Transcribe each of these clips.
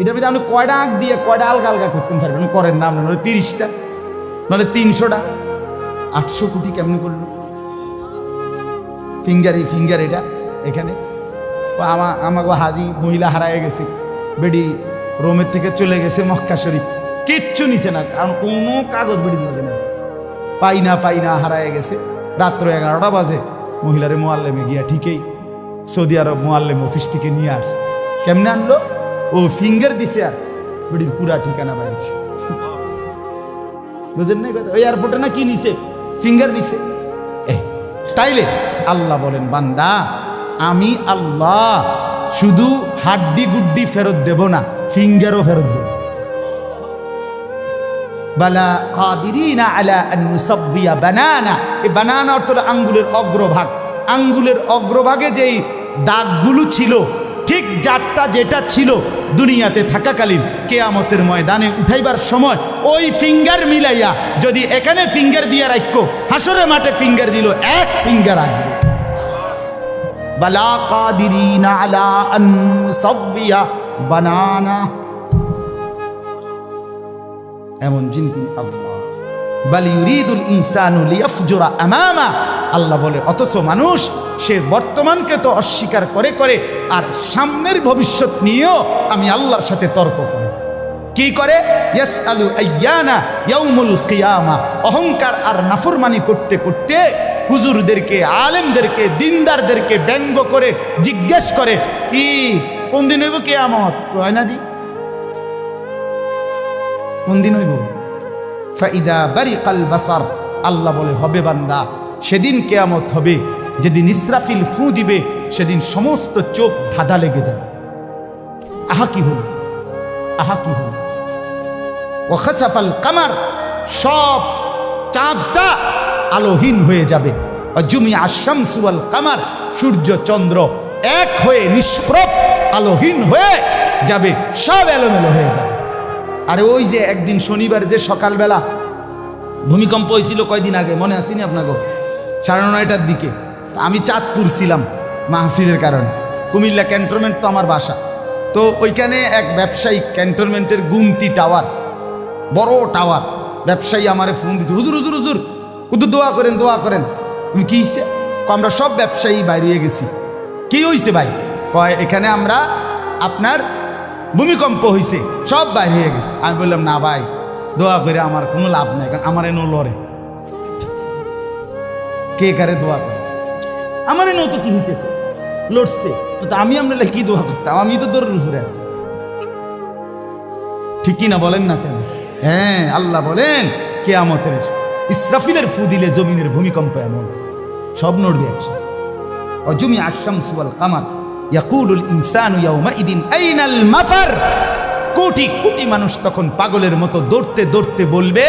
এটার ভিতরে আপনি কয়টা আঁক দিয়ে কয়টা আলগা আলগা করতে পারবেন? করেন না আপনার তিরিশটা, নাহলে তিনশোটা। আটশো কোটি কেমনে করল? ফিঙ্গার এই ফিঙ্গার এটা এখানে। আমা আমাকে হাজি মহিলা হারায় গেছে, বেডি রোমের থেকে চলে গেছে মক্কা শরীফ। কিচ্ছু নিছে না, কারণ কোনো কাগজ বেডি লাগে না। পাই না পাই না, হারায় গেছে। রাত্র এগারোটা বাজে, মহিলারে মোয়াল্লেমে গিয়া ঠিকই সৌদি আরব মোয়াল্লেম অফিস থেকে নিয়ে আসছে। কেমনে আনলো? ও ফিঙ্গার দিছে আর। বেডির পুরা ঠিকানা বাইরেছে বুঝেন না কথা? ওই এয়ারপোর্টে না কি নিছে? ফিঙ্গার নিছে তাইলে আল্লাহ বলেন, বান্দা, আমি আল্লাহ শুধু হাড্ডি গুড্ডি ফেরত দেব না ফিঙ্গারও ফেরত দেব। বালা কাদিরিনা আলা আন বানানা। এই বানানা অর্থ আঙ্গুলের অগ্রভাগ। আঙ্গুলের অগ্রভাগে যেই দাগগুলো ছিল ঠিক যারটা যেটা ছিল দুনিয়াতে থাকাকালীন কেয়ামতের ময়দানে উঠাইবার সময় ওই ফিঙ্গার মিলাইয়া যদি এখানে ফিঙ্গার দিয়ে রাখো হাসরে মাঠে ফিঙ্গার দিল, এক ফিঙ্গার আসবে। বানানা। এমন আমামা। আল্লাহ বলে, অথচ মানুষ সে বর্তমানকে তো অস্বীকার করে করে, আর সামনের ভবিষ্যৎ নিয়েও আমি আল্লাহর সাথে তর্ক করে। কি করে? ইয়াস আলু আয়ানা কিয়ামা। অহংকার আর নাফরমানি করতে করতে হুজুরদেরকে, আলেমদেরকে, দিনদারদেরকে ব্যঙ্গ করে জিজ্ঞেস করে, কি, কোন দিন হইব কেয়ামত? কয় না দি। কোন দিন হইব? ফাইদা বারিকাল বাসার। আল্লাহ বলে, হবে বান্দা, সেদিন কেয়ামত হবে। যেদিন ইসরাফিল ফু দিবে, সেদিন সমস্ত চোখ ধাঁধা লেগে যাবে। আহা কি হল? আহা কি হল? ও খাসাফাল কামার, সব চাঁদটা আলোহীন হয়ে যাবে। অজুমি আসাম সুয়াল কামার, সূর্য চন্দ্র এক হয়ে নিষ্প্রভ আলোহীন হয়ে যাবে, সব এলোমেলো হয়ে যাবে। আরে ওই যে একদিন শনিবার যে সকালবেলা ভূমিকম্প হয়েছিল কয়দিন আগে, মনে আসেনি আপনাকে? সাড়ে নয়টার দিকে। আমি চাঁদপুর ছিলাম মাহফিলের কারণে। কুমিল্লা ক্যান্টনমেন্ট তো আমার বাসা। তো ওইখানে এক ব্যবসায়ী ক্যান্টনমেন্টের গুমতি টাওয়ার, বড় টাওয়ার, ব্যবসায়ী আমারে ফোন দিচ্ছে হুজুর হুজুর হুজুর কুদু দোয়া করেন দোয়া করেন। তুমি কি হইছে? আমরা সব ব্যবসায়ী বাইরে গেছি। কি হইছে ভাই? কয়, এখানে আমরা আপনার ভূমিকম্প হয়েছে সব বাইরে হয়ে গেছে। আমি বললাম, না ভাই, দোয়া করে আমার কোনো লাভ নাই, কারণ আমার এনো লড়ে। কে কারে দোয়া করে? আমার এনো তো কি হইতেছে? লড়ছে। তো আমি আপনার কি দোয়া করতাম? আমি তো দৌড়ের উপরে আছি। ঠিকই না বলেন না কেন? হ্যাঁ আল্লাহ বলেন, কেয়ামতের ইসরাফিলের ফু দিলে জমিনের ভূমিকম্প এমন। সব নড়বে একসাথে। অজুমি আসাম সুয়াল কামার, ইয়াকুলুল ইনসানু ইয়াউমাইদিন আইনাল মাফার। কোটি কোটি মানুষ তখন পাগলের মতো দৌড়তে দৌড়তে বলবে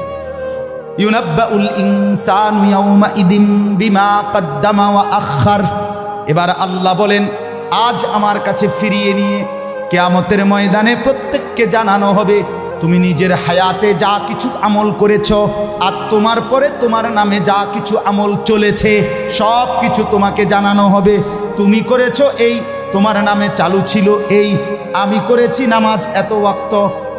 ইউনাব্বাউল ইনসানু ইয়াউমা ইদিন বিমা কদ্দামা ওয়া আখার এবার আল্লাহ বলেন, আজ আমার কাছে ফিরিয়ে নিয়ে কেয়ামতের ময়দানে প্রত্যেককে জানানো হবে, তুমি নিজের হায়াতে যা কিছু আমল করেছ আর তোমার পরে তোমার নামে যা কিছু আমল চলেছে, সব কিছু তোমাকে জানানো হবে। তুমি করেছ এই, তোমার নামে চালু ছিল এই, আমি করেছি নামাজ এত ওয়াক্ত।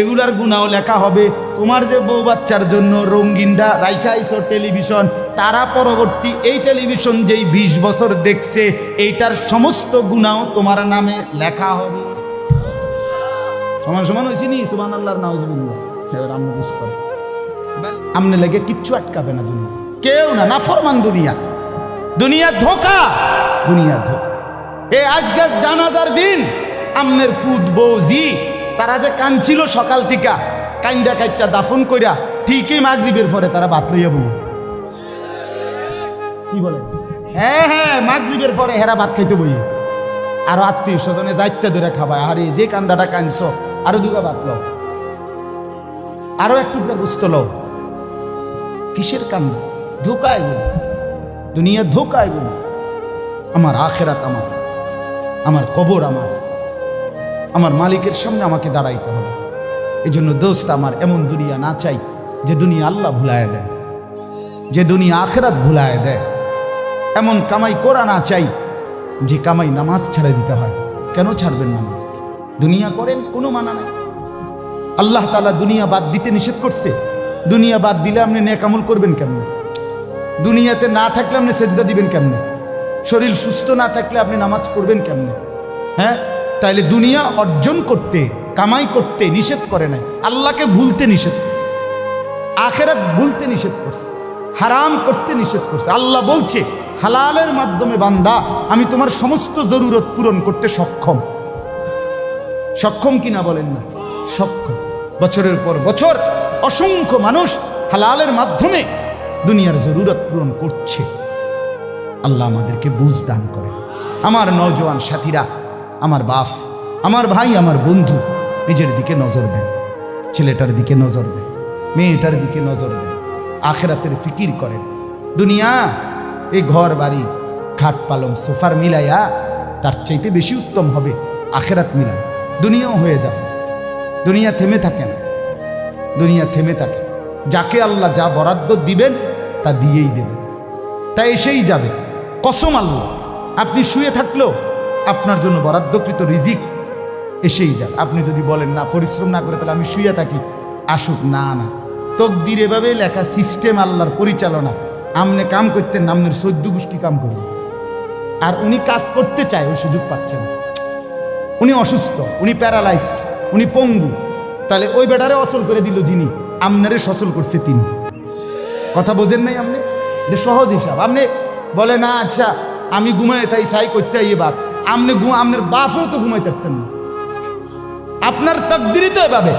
এগুলার গুণাও লেখা হবে। তোমার যে বউ বাচ্চার জন্য রঙ্গিনটা রাইখা আইছো টেলিভিশন, তারা পরবর্তী এই টেলিভিশন যেই বিশ বছর দেখছে, এইটার সমস্ত গুণাও তোমার নামে লেখা হবে। সমান সমান হয়েছি নি? সুবান আল্লাহর আমরা বুঝ আমনে লেগে কিচ্ছু আটকাবে না দুনিয়া। কেউ না না ফরমান দুনিয়া। দুনিয়া ধোকা। দুনিয়া ধোকা। এ আজকে জানাজার দিন, আমনের ফুদ বৌজি তারা যে কানছিল সকাল থেকে কাইন্দা কাইটটা দাফন কইরা ঠিকই মাগরিবের পরে তারা বাত লইয়া বই কি বলে? হ্যাঁ হ্যাঁ মাগরিবের পরে হেরা ভাত খাইতে বই আর আত্মীয় স্বজনে যাইতে ধরে খাবায়, আরে যে কান্দাটা কানছ আরও দুগা ভাত লও। আরও এক টুকরা গুস্ত লও। কিসের কান্দা? ধোকা এগুলো দুনিয়া ধোকা এগুলো আমার আখেরাত আমার আমার কবর আমার। আমার মালিকের সামনে আমাকে দাঁড়াইতে হবে। এই জন্য দোস্ত আমার এমন দুনিয়া না চাই যে দুনিয়া আল্লাহ ভুলায় দেয়, যে দুনিয়া আখেরাত ভুলায় দেয়। এমন কামাই করা না চাই যে কামাই নামাজ ছাড়া দিতে হয়। কেন ছাড়বেন নামাজকে দুনিয়া করেন, কোনো মানা নেই। আল্লাহ তালা দুনিয়া বাদ দিতে নিষেধ করছে। দুনিয়া বাদ দিলে আপনি নেকামল করবেন কেমনে? দুনিয়াতে না থাকলে আপনি সেজদা দিবেন কেমনে? শরীর সুস্থ না থাকলে আপনি নামাজ পড়বেন কেমনে? হ্যাঁ? তাইলে দুনিয়া অর্জন করতে, কামাই করতে নিষেধ করে নাই। আল্লাহকে ভুলতে নিষেধ করছে। আখেরাত ভুলতে নিষেধ করছে। হারাম করতে নিষেধ করছে। আল্লাহ বলছে, হালালের মাধ্যমে বান্দা, আমি তোমার সমস্ত জরুরত পূরণ করতে সক্ষম। সক্ষম কিনা বলেন না? সক্ষম। বছরের পর বছর অসংখ্য মানুষ হালালের মাধ্যমে দুনিয়ার জরুরত পূরণ করছে। আল্লাহ আমাদেরকে বুঝ দান করে। আমার নওজোয়ান সাথীরা আমার বাপ, আমার ভাই, আমার বন্ধু নিজের দিকে নজর দেন, ছেলেটার দিকে নজর দেন, মেয়েটার দিকে নজর দেন, আখেরাতের ফিকির করেন। দুনিয়া, এই ঘর বাড়ি, খাট পালং, সোফার মিলাইয়া তার চাইতে বেশি উত্তম হবে আখেরাত মিলান। দুনিয়াও হয়ে যাবে। দুনিয়া থেমে থাকে না দুনিয়া থেমে থাকে। যাকে আল্লাহ যা বরাদ্দ দিবেন, তা দিয়েই দেবেন। তা এসেই যাবে। কসম আল্লাহ, আপনি শুয়ে থাকলেও আপনার জন্য বরাদ্দকৃত রিজিক এসেই যাবে আপনি যদি বলেন, না, পরিশ্রম না করে তাহলে আমি শুয়ে থাকি। আসুক, না না। তকদির এভাবে লেখা সিস্টেম আল্লাহর পরিচালনা। আমনে কাম করতেন নামনের সদ্য গোষ্ঠী কাম করবেন আর উনি কাজ করতে চায়, ওই সুযোগ পাচ্ছেন উনি অসুস্থ, উনি প্যারালাইজড, উনি পঙ্গু। তাহলে ওই বেটারে অচল করে দিল যিনি, আমনারে সচল করছে তিনি। কথা বোঝেন নাই আপনি? এটা সহজ হিসাব। আপনি বলে না আচ্ছা আমি ঘুমাই তাই সাই করতে আইয়ে বাদ আপনি আপনার বাপও তো ঘুমাই থাকতেন না। আপনার তকদিরই তো এভাবে।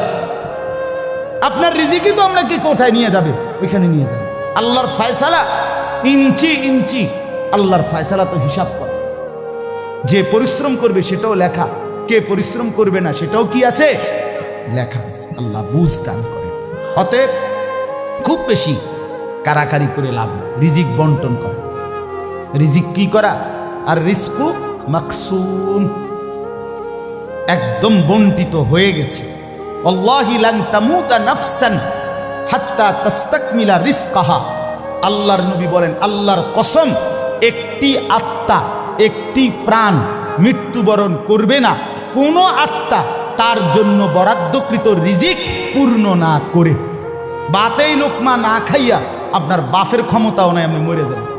আপনার রিজিকই তো আপনাকে কোথায় নিয়ে যাবে? ওইখানে নিয়ে যাবে। আল্লাহর ফায়সালা ইঞ্চি ইঞ্চি। আল্লাহর ফায়সালা তো হিসাব করে। যে পরিশ্রম করবে সেটাও লেখা। কে পরিশ্রম করবে না সেটাও কি আছে? লেখা আছে। আল্লাহ বুঝ দান করে। অতএব খুব বেশি কারাকারি করে লাভ না রিজিক বন্টন করা। রিজিক কি করা? আর রিস্কু মাকসুম। একদম বন্টিত হয়ে গেছে। আল্লাহর নবী বলেন, আল্লাহর কসম, একটি আত্মা, একটি প্রাণ মৃত্যুবরণ করবে না। কোনো আত্মা তার জন্য বরাদ্দকৃত রিজিক পূর্ণ না করে। বাতেই লোকমা না খাইয়া আপনার বাফের ক্ষমতাও নাই, আপনি মরে যাবেন।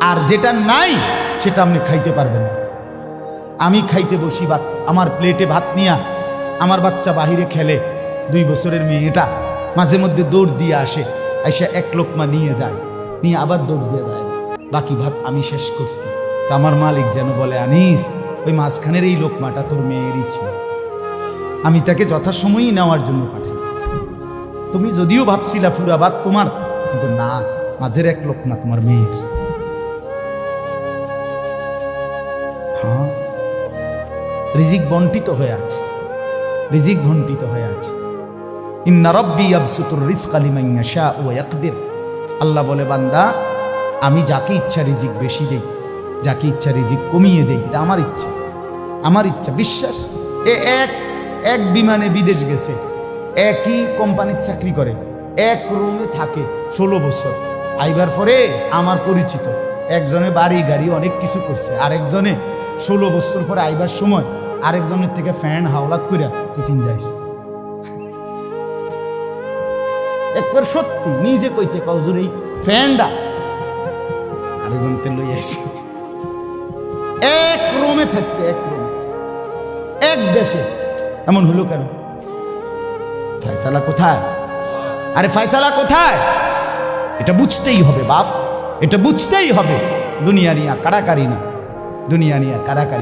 আর যেটা নাই, সেটা আপনি খাইতে পারবেন আমি খাইতে বসি ভাত, আমার প্লেটে ভাত নিয়া আমার বাচ্চা বাহিরে খেলে, দুই বছরের মেয়েটা মাঝে মধ্যে দৌড় দিয়ে আসে, এসে এক লোকমা নিয়ে যায়, নিয়ে আবার দৌড় দিয়ে যায়। বাকি ভাত আমি শেষ করছি। তা আমার মালিক যেন বলে, আনিস, ওই মাঝখানের এই লোকমাটা তোর মেয়েরই ছিল। আমি তাকে যথাসময়ই নেওয়ার জন্য পাঠাইছি। তুমি যদিও ভাবছিলা ভাত তোমার, কিন্তু না, মাঝের এক লোকমা তোমার মেয়ের। হ্যাঁ? রিজিক বন্টিত হয়ে আছে। রিজিক বন্টিত হয়ে আছে। ইন্না রব্বি আবসুতুর রিজকা লিমান ইয়াশা ওয়া ইয়াকদির। আল্লাহ বলে, বান্দা, আমি যাকে ইচ্ছা রিজিক বেশি দেই, যাকে ইচ্ছা রিজিক কমিয়ে দেই, এটা আমার ইচ্ছা। আমার ইচ্ছা, বিশ্বাস। এ এক এক বিমানে বিদেশ গেছে, একই কোম্পানির চাকরি করে, এক রুমে থাকে ষোলো বছর। আইবার পরে আমার পরিচিত, একজনে বাড়ি গাড়ি অনেক কিছু করছে, আরেকজনে ষোলো বছর পরে আইবার সময় আরেকজনের থেকে ফ্যান হাওলাত করিয়া তুই চিন্তা আইস। একবার সত্যি নিজে কইছে কজুর এই ফ্যানটা আরেকজন তে লই আইছে এক রুমে থাকছে, এক রুমে। এক দেশে। এমন হলো কেন? ফায়সালা কোথায়? আরে ফায়সালা কোথায়? এটা বুঝতেই হবে বাপ, এটা বুঝতেই হবে। দুনিয়া নিয়া কারাকারি না। দুনিয়া নিয়ে কারাকারি।